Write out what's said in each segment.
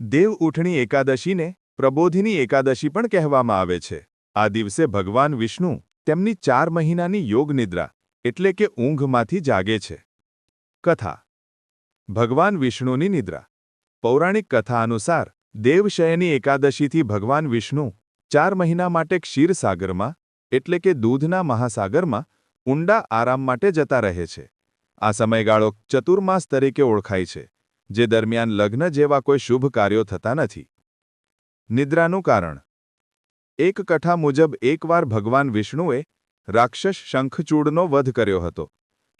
દેવ ઉઠણી એકાદશીને પ્રબોધિની એકાદશી પણ કહેવામાં આવે છે. આ દિવસે ભગવાન વિષ્ણુ તેમની ચાર મહિનાની યોગ નિદ્રા, એટલે કે ઊંઘમાંથી જાગે છે. કથા. ભગવાન વિષ્ણુની નિદ્રા. પૌરાણિક કથા અનુસાર, દેવશયની એકાદશીથી ભગવાન વિષ્ણુ ચાર મહિના માટે ક્ષીરસાગરમાં, એટલે કે દૂધના મહાસાગરમાં, ઊંડા આરામ માટે જતા રહે છે. આ સમયગાળો ચતુર્માસ તરીકે ઓળખાય છે. જે દરમિયાન લગ્ન જેવા કોઈ શુભ કાર્યો થતા નથી. નિદ્રાનું કારણ. એક કથા મુજબ એકવાર ભગવાન વિષ્ણુએ રાક્ષસ શંખચૂડનો વધ કર્યો હતો.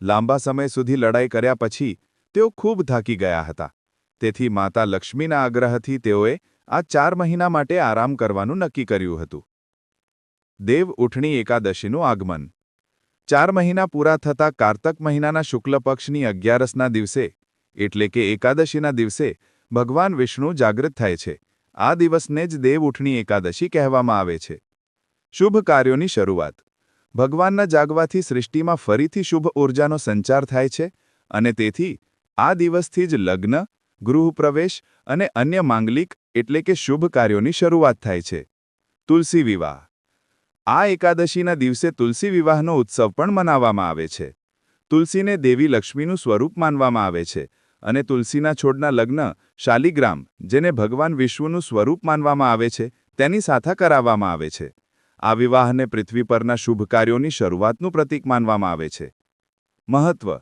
લાંબા સમય સુધી લડાઈ કર્યા પછી તેઓ ખૂબ થાકી ગયા હતા. તેથી માતા લક્ષ્મીના આગ્રહથી તેઓએ આ ચાર મહિના માટે આરામ કરવાનું નક્કી કર્યું હતું. દેવ ઉઠણી એકાદશીનું આગમન. ચાર મહિના પૂરા થતા કારતક મહિનાના શુક્લ પક્ષની અગિયારસના દિવસે એટલે કે એકાદશીના દિવસે ભગવાન વિષ્ણુ જાગૃત થાય છે. આ દિવસને જ દેવ ઉઠણી એકાદશી કહેવામાં આવે છે. શુભ કાર્યોની શરૂઆત. ભગવાનના જાગવાથી સૃષ્ટિમાં ફરીથી શુભ ઊર્જાનો સંચાર થાય છે અને તેથી આ દિવસથી જ લગ્ન ગૃહપ્રવેશ અને અન્ય માંગલિક એટલે કે શુભ કાર્યોની શરૂઆત થાય છે. તુલસી વિવાહ. આ એકાદશીના દિવસે તુલસી વિવાહનો ઉત્સવ પણ મનાવવામાં આવે છે. તુલસીને દેવી લક્ષ્મીનું સ્વરૂપ માનવામાં આવે છે. અને તુલસીના છોડના લગ્ન શાલિગ્રામ, જેને ભગવાન વિશ્વનું સ્વરૂપ માનવામાં આવે છે, તેની સાથે કરાવવામાં આવે છે. આ વિવાહને પૃથ્વી પરના શુભ કાર્યોની શરૂઆતનું પ્રતીક માનવામાં આવે છે. મહત્વ.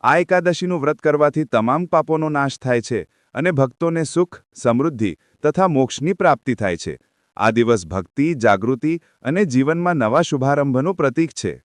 આ એકાદશીનું વ્રત કરવાથી તમામ પાપોનો નાશ થાય છે અને ભક્તોને સુખ, સમૃદ્ધિ તથા મોક્ષની પ્રાપ્તિ થાય છે. આ દિવસ ભક્તિ, જાગૃતિ અને જીવનમાં નવા શુભારંભનું પ્રતીક છે.